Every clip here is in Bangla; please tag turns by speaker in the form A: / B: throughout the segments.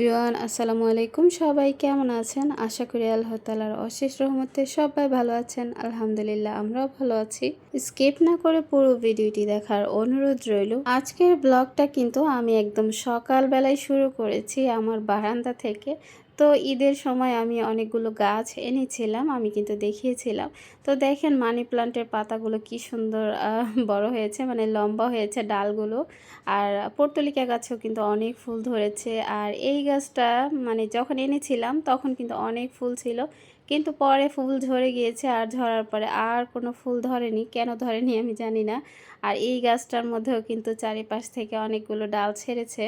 A: ভিওয়ান আসসালামু আলাইকুম সবাই। কেমন আছেন? আশা করি আল্লাহ তালার অশেষ রহমতে সবাই ভালো আছেন। আলহামদুলিল্লাহ, আমরাও ভালো আছি। স্কিপ না করে পুরো ভিডিওটি দেখার অনুরোধ রইল। আজকের ব্লগটা কিন্তু আমি একদম সকালবেলায় শুরু করেছি আমার বারান্দা থেকে। তো ঈদের সময় আমি অনেকগুলো গাছ এনেছিলাম, আমি কিন্তু দেখিয়েছিলাম। তো দেখেন মানি প্লান্টের পাতাগুলো কি সুন্দর বড় হয়েছে মানে লম্বা হয়েছে ডালগুলো। আর পর্তলিকা গাছেও কিন্তু অনেক ফুল ধরেছে। আর এই গাছটা মানে যখন এনেছিলাম তখন কিন্তু অনেক ফুল ছিল। কিন্তু পরে ফুল ঝরে গিয়েছে আর ঝরার পরে আর কোনো ফুল ধরেনি। কেন ধরেনি আমি জানি না। আর এই গাছটার মধ্যেও কিন্তু চারিপাশ থেকে অনেকগুলো ডাল ছেড়েছে।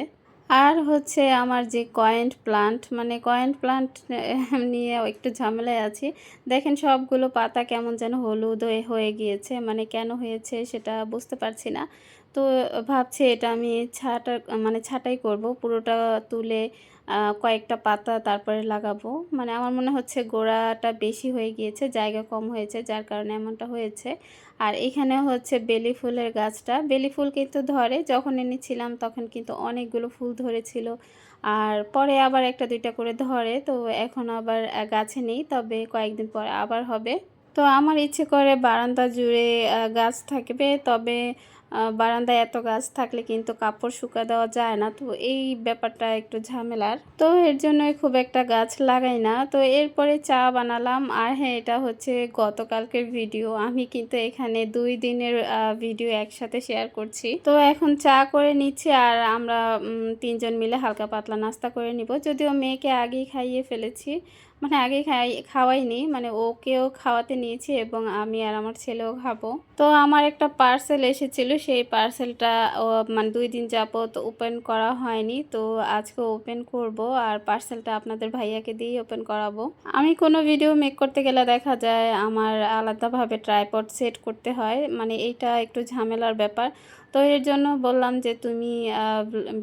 A: আর হচ্ছে আমার যে কয়েন্ট প্লান্ট মানে কয়েন্ট প্লান্ট নিয়ে একটু ঝামেলায় আছি। দেখেন সবগুলো পাতা কেমন যেন হলুদ হয়ে গিয়েছে মানে কেন হয়েছে সেটা বুঝতে পারছি না। তো ভাবছি এটা আমি ছাটা মানে ছাটাই করব, পুরোটা তুলে কয়েকটা পাতা তারপরে লাগাবো। মানে আমার মনে হচ্ছে গোড়াটা বেশি হয়ে গিয়েছে, জায়গা কম হয়েছে, যার কারণে এমনটা হয়েছে। আর এখানে হচ্ছে বেলি ফুলের গাছটা। বেলি ফুল কিন্তু ধরে, যখন এনেছিলাম তখন কিন্তু অনেকগুলো ফুল ধরেছিল। আর পরে আবার একটা দুইটা করে ধরে, তো এখন আবার গাছে নেই, তবে কয়েকদিন পরে আবার হবে। তো আমার ইচ্ছে করে বারান্দা জুড়ে গাছ থাকবে, তবে বারান্দায় এত গাছ থাকলে কিন্তু কাপড় শুকা দেওয়া যায় না। তো এই ব্যাপারটা একটু ঝামেলার। তো এর জন্যই খুব একটা গাছ লাগাই না। তো এরপরে চা বানালাম। আর হ্যাঁ এটা হচ্ছে গতকালকের ভিডিও। আমি কিন্তু এখানে দুই দিনের ভিডিও একসাথে শেয়ার করছি। তো এখন চা করে নিচ্ছি আর আমরা তিনজন মিলে হালকা পাতলা নাস্তা করে নিব। যদিও মেয়েকে আগেই খাইয়ে ফেলেছি। মানে আগে খাই, খাওয়াইনি। মানে ওকেও খাওয়াতে নিয়েছি এবং আমি আর আমার ছেলেও খাব। তো আমার একটা পার্সেল এসেছিল সেই পার্সেলটা মানে দুই দিন যাবত ওপেন করা হয়নি। তো আজকে ওপেন করব আর পার্সেলটা আপনাদের ভাইয়াকে দিয়েই ওপেন করাবো। আমি কোনো ভিডিও মেক করতে গেলে দেখা যায় আমার আলাদাভাবে ট্রাইপড সেট করতে হয়। মানে এইটা একটু ঝামেলার ব্যাপার। তো এর জন্য বললাম যে তুমি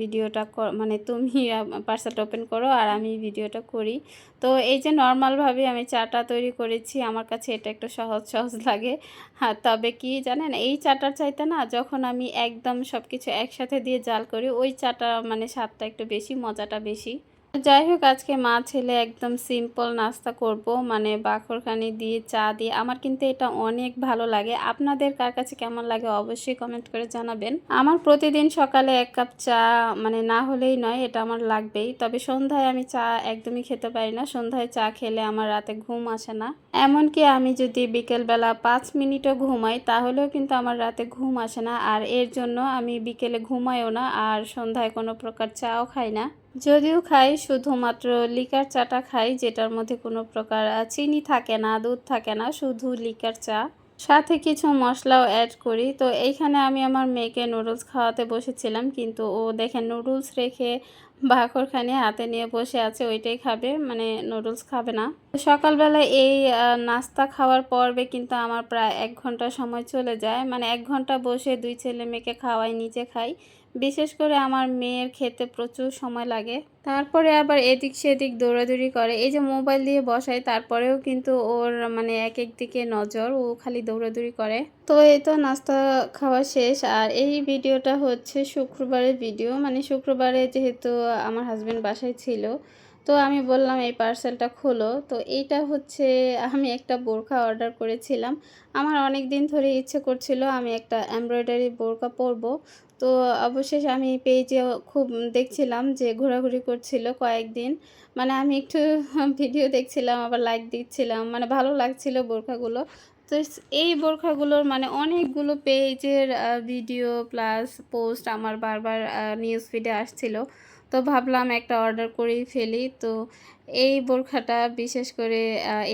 A: ভিডিওটা মানে তুমি পার্সেলটা ওপেন করো আর আমি ভিডিওটা করি। তো এই যে নর্মালভাবে আমি চাটা তৈরি করেছি, আমার কাছে এটা একটু সহজ সহজ লাগে। হ্যাঁ তবে কি জানেন, এই চাটার চাইতে না যখন আমি একদম সব কিছু একসাথে দিয়ে জাল করি, ওই চাটা মানে স্বাদটা একটু বেশি, মজাটা বেশি। যাই হোক, আজকে মা ছেলে একদম সিম্পল নাস্তা করব। মানে বাখরখানি দিয়ে, চা দিয়ে। আমার কিন্তু এটা অনেক ভালো লাগে। আপনাদের কার কাছে কেমন লাগে অবশ্যই কমেন্ট করে জানাবেন। আমার প্রতিদিন সকালে এক কাপ চা মানে না হলেই নয়, এটা আমার লাগবেই। তবে সন্ধ্যায় আমি চা একদমই খেতে পারি না। সন্ধ্যায় চা খেলে আমার রাতে ঘুম আসে না। এমনকি আমি যদি বিকেলবেলা পাঁচ মিনিটও ঘুমাই, তাহলেও কিন্তু আমার রাতে ঘুম আসে না। আর এর জন্য আমি বিকেলে ঘুমাইও না। আর সন্ধ্যায় কোনো প্রকার চাও খাই না। যদিও খাই, শুধুমাত্র লিকার চাটা খাই, যেটার মধ্যে কোনো প্রকার চিনি থাকে না, দুধ থাকে না, শুধু লিকার চা। সাথে কিছু মশলাও অ্যাড করি। তো এইখানে আমি আমার মেয়েকে নুডলস খাওয়াতে বসেছিলাম, কিন্তু ও দেখে নুডলস রেখে বাকরখানি হাতে নিয়ে বসে আছে, ওইটাই খাবে মানে নুডলস খাবে না। সকালবেলা এই নাস্তা খাওয়ার পর্বে কিন্তু আমার প্রায় এক ঘণ্টা সময় চলে যায়। মানে এক ঘণ্টা বসে দুই ছেলে মেয়েকে খাওয়াই, নিজে খাই। বিশেষ করে আমার মেয়ের খেতে প্রচুর সময় লাগে। তারপরে আবার এদিক সেদিক দৌড়াদৌড়ি করে। এই যে মোবাইল দিয়ে বসায়, তারপরেও কিন্তু ওর মানে এক এক দিকে নজর, ও খালি দৌড়াদৌড়ি করে। তো এই তো নাস্তা খাওয়া শেষ। আর এই ভিডিওটা হচ্ছে শুক্রবারের ভিডিও। মানে শুক্রবারে যেহেতু আমার হাজব্যান্ড বাসায় ছিল, তো আমি বললাম এই পার্সেলটা খোলো। তো এইটা হচ্ছে আমি একটা বোরখা অর্ডার করেছিলাম। আমার অনেক দিন ধরে ইচ্ছে করছিল আমি একটা এমব্রয়ডারি বোরখা পরবো। তো অবশেষে আমি পেজে খুব দেখছিলাম যে ঘোরাঘুরি করছিল কয়েকদিন। মানে আমি একটু ভিডিও দেখছিলাম, আবার লাইক দিচ্ছিলাম। মানে ভালো লাগছিল বোরখাগুলো। তো এই বোরখাগুলোর মানে অনেকগুলো পেজের ভিডিও প্লাস পোস্ট আমার বারবার নিউজ ফিডে আসছিল। তো ভাবলাম একটা অর্ডার করেই ফেলি। তো এই বোরখাটা বিশেষ করে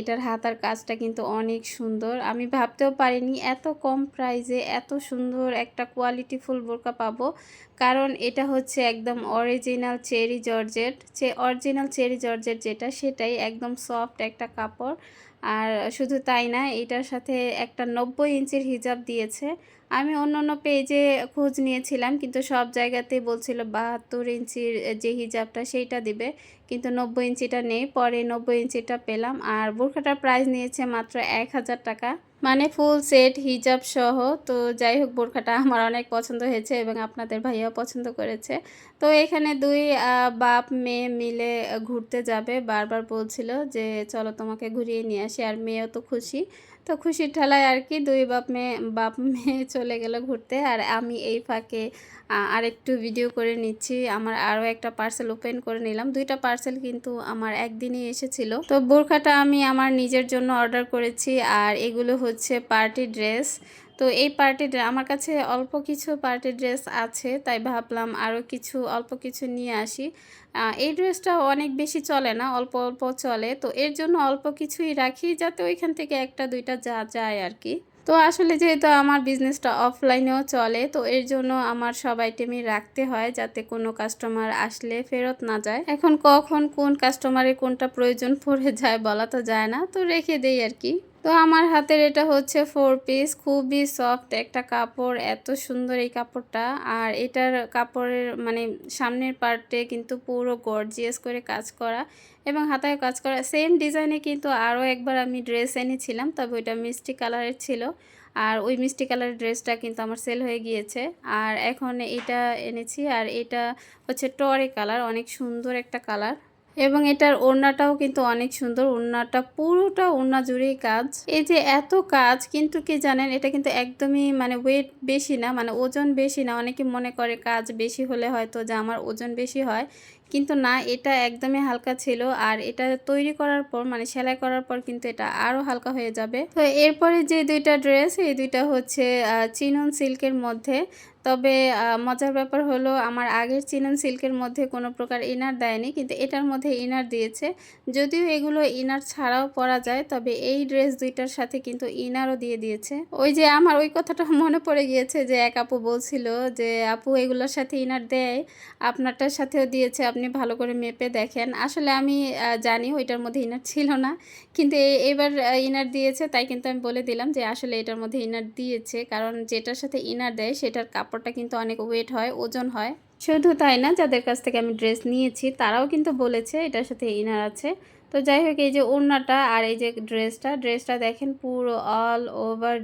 A: এটার হাতার কাজটা কিন্তু অনেক সুন্দর। আমি ভাবতেও পারিনি এত কম প্রাইসে এত সুন্দর একটা কোয়ালিটিফুল বোরকা পাবো। কারণ এটা হচ্ছে একদম অরিজিনাল চেরি জর্জেট যে অরিজিনাল চেরি জর্জেট যেটা, সেটাই একদম সফট একটা কাপড়। আর শুধু তাই না, এটার সাথে একটা নব্বই ইঞ্চির হিজাব দিয়েছে। আমি অন্য অন্য পেজে খোঁজ নিয়েছিলাম, কিন্তু সব জায়গাতেই বলছিল বাহাত্তর ইঞ্চির যে হিজাবটা সেইটা দিবে। কিন্তু নব্বই ইঞ্চিটা নেই, পরে নব্বই ইঞ্চিটা পেলাম। আর বোরখাটার প্রাইস নিয়েছে মাত্র এক হাজার টাকা। মানে ফুল সেট হিজাব সহ। তো যাই হোক, বোরখাটা আমার অনেক পছন্দ হয়েছে এবং আপনাদের ভাইয়াও পছন্দ করেছে। তো এখানে দুই বাপ, মেয়ে মিলে ঘুরতে যাবে। বারবার বলছিল যে, চলো তোমাকে ঘুরিয়ে নিয়ে আসি। আর মেয়েও তো খুশি। তো খুশির ঠেলায় আর কি দুই বাপ মেয়ে বাপ মেয়ে চলে গেল ঘুরতে। আর আমি এই ফাঁকে আরেকটু ভিডিও করে নিচ্ছি। আমার আরও একটা পার্সেল ওপেন করে নিলাম। দুইটা পার্সেল কিন্তু আমার একদিনই এসেছিল। তো বোরখাটা আমি আমার নিজের জন্য অর্ডার করেছি। আর এগুলো হচ্ছে পার্টি ড্রেস তো এই পার্টি আমার কাছে অল্প কিছু পার্টি ড্রেস আছে, তাই ভাবলাম আরও কিছু, অল্প কিছু নিয়ে আসি। এই ড্রেসটা অনেক বেশি চলে না, অল্প অল্প চলে। তো এর জন্য অল্প কিছুই রাখি যাতে ওইখান থেকে একটা, দুইটা যা যায় আর কি। তো আসলে যেহেতু আমার বিজনেসটা অফলাইনেও চলে, তো এর জন্য আমার সব আইটেমই রাখতে হয় যাতে কোনো কাস্টমার আসলে ফেরত না যায়। এখন কখন কোন কাস্টমারের কোনটা প্রয়োজন পড়ে যায় বলা তো যায় না, তো রেখে দেই আর কি। তো আমার হাতের এটা হচ্ছে ফোর পিস খুবই সফট একটা কাপড়, এত সুন্দর এই কাপড়টা। আর এটার কাপড়ের মানে সামনের পার্টে কিন্তু পুরো গর্জিয়াস করে কাজ করা এবং হাতায় কাজ করা। সেম ডিজাইনে কিন্তু আরও একবার আমি ড্রেস এনেছিলাম, তবে ওইটা মিষ্টি কালারের ছিল। আর ওই মিষ্টি কালারের ড্রেসটা কিন্তু আমার সেল হয়ে গিয়েছে। আর এখন এটা এনেছি, আর এটা হচ্ছে টরে কালার অনেক সুন্দর একটা কালার এবং এটার ওড়নাটাও কিন্তু অনেক সুন্দর। ওড়নাটা পুরোটা ওড়না জুড়েই কাজ। এই যে এত কাজ, কিন্তু কি জানেন, এটা কিন্তু একদমই মানে ওয়েট বেশি না মানে ওজন বেশি না। অনেকে মনে করে কাজ বেশি হলে হয়তো যে আমার ওজন বেশি হয়। কিন্তু না, এটা একদমই হালকা ছিল। আর এটা তৈরি করার পর মানে সেলাই করার পর কিন্তু এটা আরও হালকা হয়ে যাবে। তো এরপরে যে দুইটা ড্রেস, এই দুইটা হচ্ছে চিনন সিল্কের মধ্যে। তবে মজার ব্যাপার হলো, আমার আগের চিনন সিল্কের মধ্যে কোনো প্রকার ইনার দেয়নি, কিন্তু এটার মধ্যে ইনার দিয়েছে। যদিও এগুলো ইনার ছাড়াও পরা যায়, তবে এই ড্রেস দুইটার সাথে কিন্তু ইনারও দিয়ে দিয়েছে। ওই যে আমার ওই কথাটা মনে পড়ে গিয়েছে যে, এক আপু বলছিল যে, আপু, এগুলোর সাথে ইনার দেয়, আপনারটার সাথেও দিয়েছে আপনি ভালো করে মেপে দেখেন। আসলে আমি জানি ওইটার মধ্যে ইনার ছিল না। কিন্তু এবার ইনার দিয়েছে, তাই কিন্তু আমি বলে দিলাম যে আসলে এটার মধ্যে ইনার দিয়েছে। কারণ যেটার সাথে ইনার দেয়, সেটার কাপড়টা কিন্তু অনেক ওয়েট হয়, ওজন হয়। শুধু তাই না, যাদের কাছ থেকে আমি ড্রেস নিয়েছি, তারাও কিন্তু বলেছে এটার সাথে ইনার আছে। তো যাই হোক, এই যে ওড়নাটা আর এই যে ড্রেসটা ড্রেসটা দেখেন পুরো অল ওভার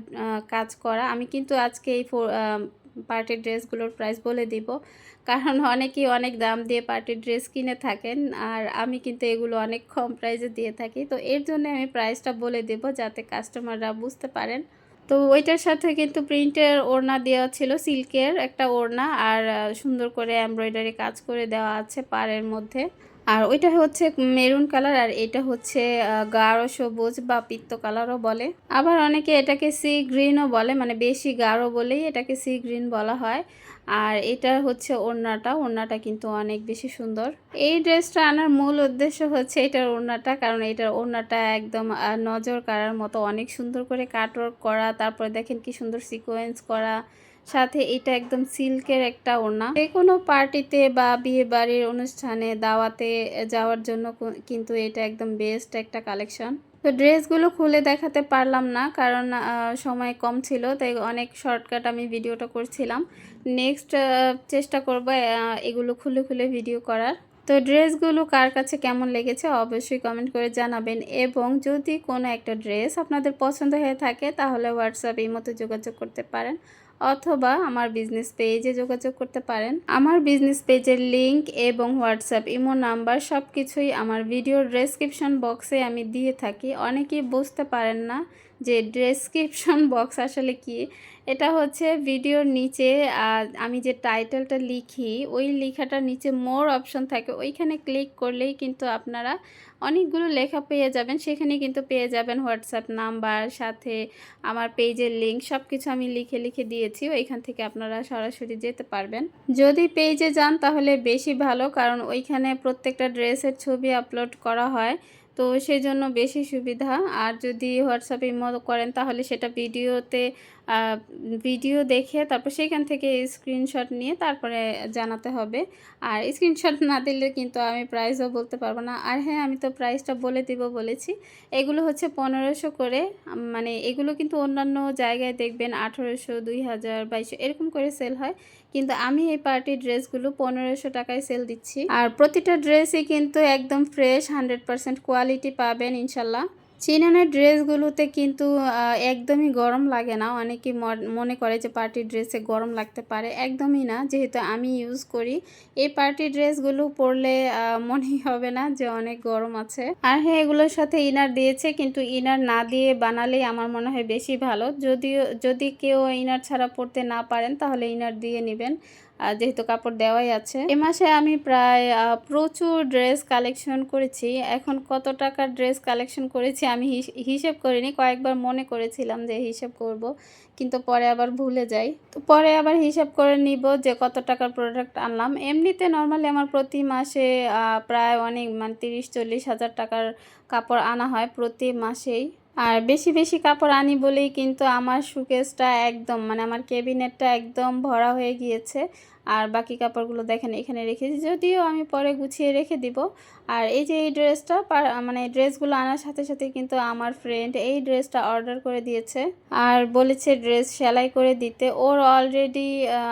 A: কাজ করা। আমি কিন্তু আজকে এই পার্টির ড্রেসগুলোর প্রাইস বলে দিব। কারণ অনেকেই অনেক দাম দিয়ে পার্টির ড্রেস কিনে থাকেন আর আমি কিন্তু এগুলো অনেক কম প্রাইসে দিয়ে থাকি। তো এর জন্য আমি প্রাইসটা বলে দেব যাতে কাস্টমাররা বুঝতে পারেন। তো ওইটার সাথে কিন্তু প্রিন্টের ওড়না দেওয়া ছিল, সিল্কের একটা ওড়না আর সুন্দর করে এমব্রয়ডারি কাজ করে দেওয়া আছে পাড়ের মধ্যে। আর ওইটা হচ্ছে মেরুন কালার আর এটা হচ্ছে গাঢ় সবুজ বা পিত্ত কালারও বলে। আবার অনেকে এটাকে সি গ্রিনও বলে মানে বেশি গাঢ় বলেই এটাকে সি গ্রিন বলা হয়। আর এটা হচ্ছে ওড়নাটা ওড়নাটা কিন্তু অনেক বেশি সুন্দর। এই ড্রেসটা আনার মূল উদ্দেশ্য হচ্ছে এটার ওড়নাটা, কারণ এটার ওড়নাটা একদম নজর কাড়ার মতো অনেক সুন্দর করে কাটওয়ার্ক করা, তারপরে দেখেন কি সুন্দর সিকোয়েন্স করা। সাথে এটা একদম সিল্কের একটা ওড়না। যে কোনো পার্টিতে বা বিয়ে বাড়ির অনুষ্ঠানে দাওয়াতে যাওয়ার জন্য কিন্তু এটা একদম বেস্ট একটা কালেকশন। তো ড্রেসগুলো খুলে দেখাতে পারলাম না, কারণ সময় কম ছিল, তাই অনেক শর্টকাট আমি ভিডিওটা করছিলাম। নেক্সট চেষ্টা করব এগুলো খুলে খুলে ভিডিও করার। তো ড্রেসগুলো কার কাছে কেমন লেগেছে অবশ্যই কমেন্ট করে জানাবেন। এবং যদি কোনো একটা ড্রেস আপনাদের পছন্দ হয়ে থাকে, তাহলে হোয়াটসঅ্যাপ এই মতো যোগাযোগ করতে পারেন। অথবা আমার বিজনেস পেজে যোগাযোগ করতে পারেন। আমার বিজনেস পেজের লিংক এবং হোয়াটসঅ্যাপ ইমো নাম্বার সব কিছুই আমার ভিডিওর ডেসক্রিপশন বক্সে আমি দিয়ে থাকি। অনেকেই বুঝতে পারেন না যে ডেসক্রিপশন বক্স আসলে কি। এটা হচ্ছে ভিডিওর নিচে আমি যে টাইটেলটা লিখি, ওই লেখাটার নিচে মোর অপশন থাকে। ওইখানে ক্লিক করলেই কিন্তু আপনারা অনেকগুলো লেখা পেয়ে যাবেন সেখানে কিন্তু পেয়ে যাবেন হোয়াটসঅ্যাপ নাম্বার সাথে আমার পেজের লিঙ্ক সব কিছু আমি লিখে লিখে দিয়েছি। ওইখান থেকে আপনারা সরাসরি যেতে পারবেন। যদি পেজে যান তাহলে বেশি ভালো, কারণ ওইখানে প্রত্যেকটা ড্রেসের ছবি আপলোড করা হয়। তো সেই জন্য বেশি সুবিধা। আর যদি হোয়াটসঅ্যাপে ইমো করেন তাহলে সেটা ভিডিওতে ভিডিও দেখে তারপর সেখান থেকে স্ক্রিনশট নিয়ে তারপরে জানাতে হবে। আর স্ক্রিনশট না দিলে কিন্তু আমি প্রাইসও বলতে পারব না। আর হ্যাঁ আমি তো প্রাইসটা বলে দিব বলেছি। এগুলো হচ্ছে পনেরোশো করে মানে এগুলো কিন্তু অন্যান্য জায়গায় দেখবেন আঠেরোশো, দুই হাজার, বাইশশো এরকম করে সেল হয়। কিন্তু আমি এই পার্টির ড্রেসগুলো পনেরোশো টাকায় সেল দিচ্ছি। আর প্রতিটা ড্রেসই কিন্তু একদম ফ্রেশ হান্ড্রেড পারসেন্ট কোয়ালিটি পাবেন ইনশাল্লাহ। চিনানের ড্রেসগুলোতে কিন্তু একদমই গরম লাগে না। অনেকে মনে করে যে পার্টির ড্রেসে গরম লাগতে পারে। একদমই না। যেহেতু আমি ইউজ করি, এই পার্টি ড্রেসগুলো পরলে মনেই হবে না যে অনেক গরম আছে। আর হ্যাঁ এগুলোর সাথে ইনার দিয়েছে, কিন্তু ইনার না দিয়ে বানালেই আমার মনে হয় বেশি ভালো। যদিও, যদি কেউ ইনার ছাড়া পরতে না পারেন, তাহলে ইনার দিয়ে নেবেন। যেহেতু কাপড় দেওয়াই আছে। এ মাসে আমি প্রায় প্রচুর ড্রেস কালেকশন করেছি। এখন কত টাকার ড্রেস কালেকশন করেছি আমি হিস- হিসেব করিনি। কয়েকবার মনে করেছিলাম যে হিসেব করব, কিন্তু পরে আবার ভুলে যাই। তো পরে আবার হিসাব করে নিব যে কত টাকার প্রোডাক্ট আনলাম। এমনিতে নর্মালি আমার প্রতি মাসে প্রায় অনেক মানে তিরিশ, চল্লিশ হাজার টাকার কাপড় আনা হয় প্রতি মাসেই। আর বেশি বেশি কাপড় আনি বলেই কিন্তু আমার সুকেসটা একদম মানে আমার কেবিনেটটা একদম ভরা হয়ে গিয়েছে। আর বাকি কাপড়গুলো দেখেন, এখানে রেখেছি যদিও আমি পরে গুছিয়ে রেখে দিব। আর এই যে এই ড্রেসটা মানে ড্রেসগুলো আনার সাথে সাথে কিন্তু আমার ফ্রেন্ড এই ড্রেসটা অর্ডার করে দিয়েছে। আর বলেছে ড্রেস সেলাই করে দিতে। ওর অলরেডি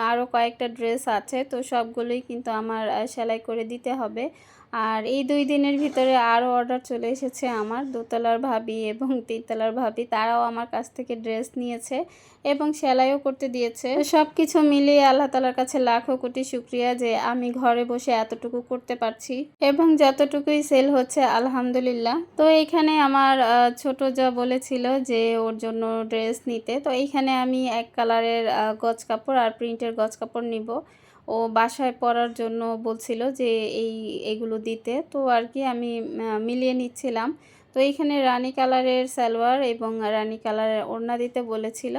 A: আরও কয়েকটা ড্রেস আছে। তো সবগুলোই কিন্তু আমার সেলাই করে দিতে হবে। আর এই দুই দিনের ভিতরে আরও অর্ডার চলে এসেছে আমার, দোতলার ভাবি এবং তিনতলার ভাবি। তারাও আমার কাছ থেকে ড্রেস নিয়েছে এবং সেলাইও করতে দিয়েছে। সব কিছু মিলিয়ে আল্লাহ তালার কাছে লাখো কোটি শুক্রিয়া যে আমি ঘরে বসে এতটুকু করতে পারছি এবং যতটুকুই সেল হচ্ছে, আলহামদুলিল্লাহ। তো এইখানে আমার ছোট যা বলেছিল যে ওর জন্য ড্রেস নিতে। তো এইখানে আমি এক কালারের গজ কাপড় আর প্রিন্টের গজ কাপড় নিব। ও বাসায় পড়ার জন্য বলছিল যে এই, এগুলো দিতে। তো আর কি আমি মিলিয়ে নিচ্ছিলাম। তো এইখানে রানি কালারের সালোয়ার এবং রানি কালারের ওড়না দিতে বলেছিল।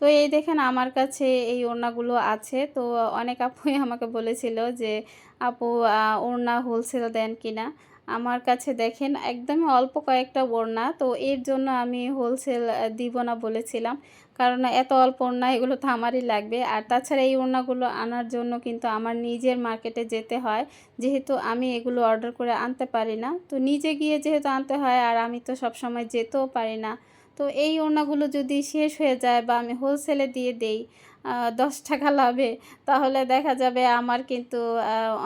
A: তো এই দেখেন আমার কাছে এই ওড়নাগুলো আছে। তো অনেক আপুই আমাকে বলেছিল যে, আপু ওড়না হোলসেল দেন কিনা? আমার কাছে দেখেন একদমই অল্প কয়েকটা ওড়না, তো এর জন্য আমি হোলসেল দিব না বলেছিলাম। কারণ এত অল্প ওড়না, এগুলো তো আমারই লাগবে। আর তাছাড়া এই ওড়নাগুলো আনার জন্য কিন্তু আমার নিজের মার্কেটে যেতে হয়। যেহেতু আমি এগুলো অর্ডার করে আনতে পারি না, তো নিজে গিয়ে যেহেতু আনতে হয় আর আমি তো সব সময় যেতেও পারি না, তো এই ওড়নাগুলো যদি শেষ হয়ে যায় বা আমি হোলসেলে দিয়ে দেই দশ টাকা লাভে, তাহলে দেখা যাবে আমার কিন্তু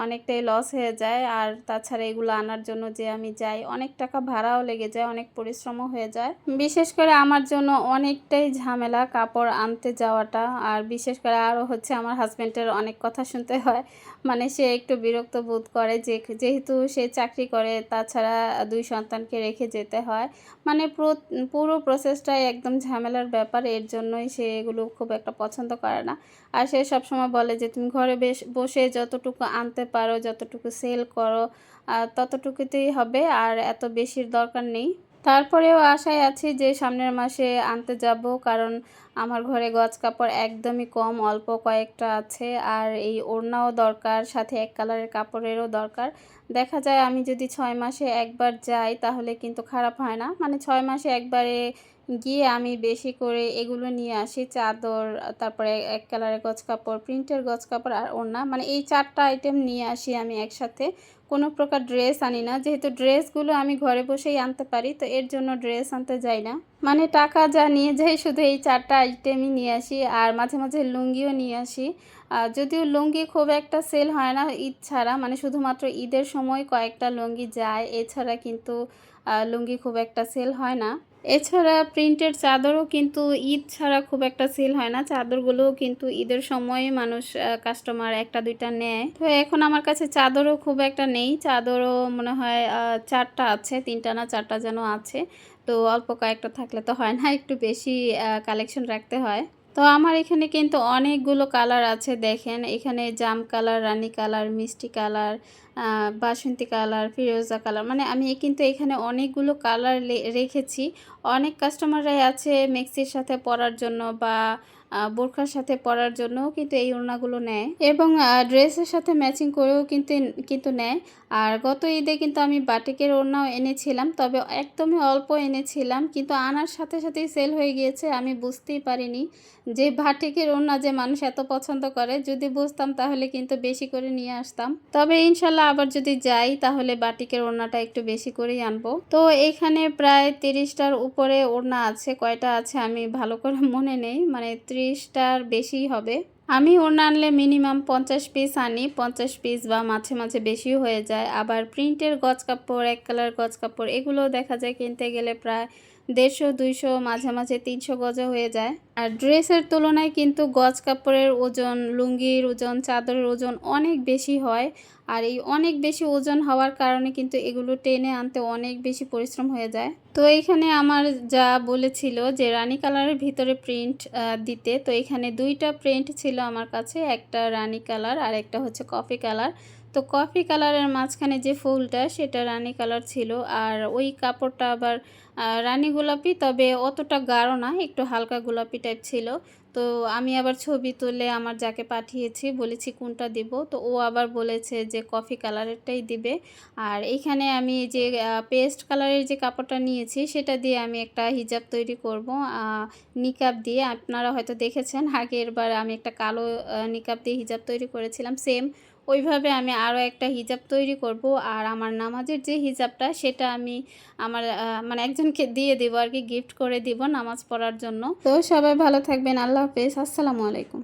A: অনেকটাই লস হয়ে যায়। আর তাছাড়া এগুলো আনার জন্য যে আমি যাই, অনেক টাকা ভাড়াও লেগে যায়, অনেক পরিশ্রমও হয়ে যায়। বিশেষ করে আমার জন্য অনেকটাই ঝামেলা কাপড় আনতে যাওয়াটা। আর বিশেষ করে আরও হচ্ছে আমার হাজব্যান্ডের অনেক কথা শুনতে হয়। মানে সে একটু বিরক্ত বোধ করে যে, যেহেতু সে চাকরি করে, তাছাড়া দুই সন্তানকে রেখে যেতে হয়। মানে পুরো প্রসেসটাই একদম ঝামেলার ব্যাপার। এর জন্যই সে এগুলো খুব একটা পছন্দ করে না। আর সে সবসময় বলে যে, তুমি ঘরে বেশ, বসে যতটুকু আনতে পারো, যতটুকু সেল করো ততটুকুতেই হবে, আর এত বেশির দরকার নেই। তারপরেও আশায় আছি যে, সামনের মাসে আনতে যাব, কারণ আমার ঘরে গজ কাপড় একদমই কম, অল্প কয়েকটা আছে, আর এই ওড়নাও দরকার, সাথে এক কালারের কাপড়েরও দরকার। দেখা যায় আমি যদি ছয় মাসে একবার যাই, তাহলে কিন্তু খারাপ হয় না। মানে ছয় মাসে একবারে গিয়ে আমি বেশি করে এগুলো নিয়ে আসি। চাদর, তারপরে এক কালারের গজ কাপড়, প্রিন্টের গজ কাপড় আর ওড়না। মানে এই চারটা আইটেম নিয়ে আসি আমি একসাথে। কোনো প্রকার ড্রেস আনি না। যেহেতু ড্রেসগুলো আমি ঘরে বসেই আনতে পারি, তো এর জন্য ড্রেস আনতে যাই না। মানে টাকা যা নিয়ে যাই, শুধু এই চারটা আইটেমই নিয়ে আসি। আর মাঝে মাঝে লুঙ্গিও নিয়ে আসি। আর যদিও লুঙ্গি খুব একটা সেল হয় না ঈদ ছাড়া। মানে শুধুমাত্র ঈদের সময় কয়েকটা লুঙ্গি যায়। এছাড়া কিন্তু লুঙ্গি খুব একটা সেল হয় না। এছাড়া প্রিন্টের চাদরও কিন্তু ঈদ ছাড়া খুব একটা সেল হয় না। চাদরগুলোও কিন্তু ঈদের সময়ে মানুষ কাস্টমার একটা দুইটা নেয়। তো এখন আমার কাছে চাদরও খুব একটা নেই। চাদরও মনে হয় চারটা আছে, তিনটা না চারটা যেন আছে। তো অল্প কয়েকটা থাকলে তো হয় না, একটু বেশি কালেকশন রাখতে হয়। তো আমার এখানে কিন্তু অনেকগুলো কালার আছে, দেখেন। এখানে জাম কালার, রানি কালার, মিষ্টি কালার বাসন্তী কালার, ফিরোজা কালার মানে আমি কিন্তু এখানে অনেকগুলো কালার রেখেছি। অনেক কাস্টমাররাই আছে মেক্সির সাথে পরার জন্য বা বোরখার সাথে পরার জন্য কিন্তু এই ওড়নাগুলো নেয়। এবং ড্রেসের সাথে ম্যাচিং করেও কিন্তু কিন্তু নেয়। আর গত ঈদে কিন্তু আমি বাটিকের ওড়নাও এনেছিলাম, তবে একদমই অল্প এনেছিলাম, কিন্তু আনার সাথে সাথেই সেল হয়ে গিয়েছে, আমি বুঝতেই পারিনি যে বাটিকের ওড়না যে মানুষ এত পছন্দ করে। যদি বুঝতাম তাহলে কিন্তু বেশি করে নিয়ে আসতাম। তবে ইনশাল্লাহ আবার যদি যাই, তাহলে বাটিকের ওড়নাটা একটু বেশি করেই আনব। তো এখানে প্রায় তিরিশটার উপরে ওড়না আছে, কয়টা আছে আমি ভালো করে মনে নেই মানে ত্রিশটার বেশি হবে। আমি ওড়না আনলে মিনিমাম পঞ্চাশ পিস আনি, পঞ্চাশ পিস বা মাঝে মাঝে বেশিও হয়ে যায়। আবার প্রিন্টের গজ কাপড়, এক কালার গজ কাপড় এগুলো দেখা যায় কিনতে গেলে প্রায় দেড়শো, দুইশো মাঝে মাঝে তিনশো গজে হয়ে যায়। আর ড্রেসের তুলনায় কিন্তু গজ কাপড়ের ওজন, লুঙ্গির ওজন, চাদরের ওজন অনেক বেশি হয়। আর এই অনেক বেশি ওজন হওয়ার কারণে কিন্তু এগুলো টেনে আনতে অনেক বেশি পরিশ্রম হয়ে যায়। তো এখানে আমার যা বলেছিল যে রানী কালারের ভিতরে প্রিন্ট দিতে, তো এখানে দুইটা প্রিন্ট ছিল আমার কাছে, একটা রানী কালার আর একটা হচ্ছে কফি কালার। তো কফি কালারের মাঝখানে যে ফুলটা, সেটা রানী কালার ছিল। আর ওই কাপড়টা আবার রানী গোলাপি, তবে অতটা গাঢ় না, একটু হালকা গোলাপি টাইপ ছিল। তো আমি আবার ছবি তুলে আমার যাকে পাঠিয়েছি, বলেছি কোনটা দিব, তো ও আবার বলেছে যে কফি কালারেরটাই দিবে। আর এইখানে আমি যে পেস্ট কালারের যে কাপড়টা নিয়েছি, সেটা দিয়ে আমি একটা হিজাব তৈরি করব নিকাব দিয়ে। আপনারা হয়তো দেখেছেন আগের বার আমি একটা কালো নিকাব দিয়ে হিজাব তৈরি করেছিলাম সেম ওইভাবে আমি আরও একটা হিজাব তৈরি করব আর আমার নামাজের যে হিজাবটা, সেটা আমি আমার মানে একজনকে দিয়ে দেবো আর কি গিফট করে দিব নামাজ পড়ার জন্য। তো সবাই ভালো থাকবেন, আল্লাহ হাফেজ, আসসালামু আলাইকুম।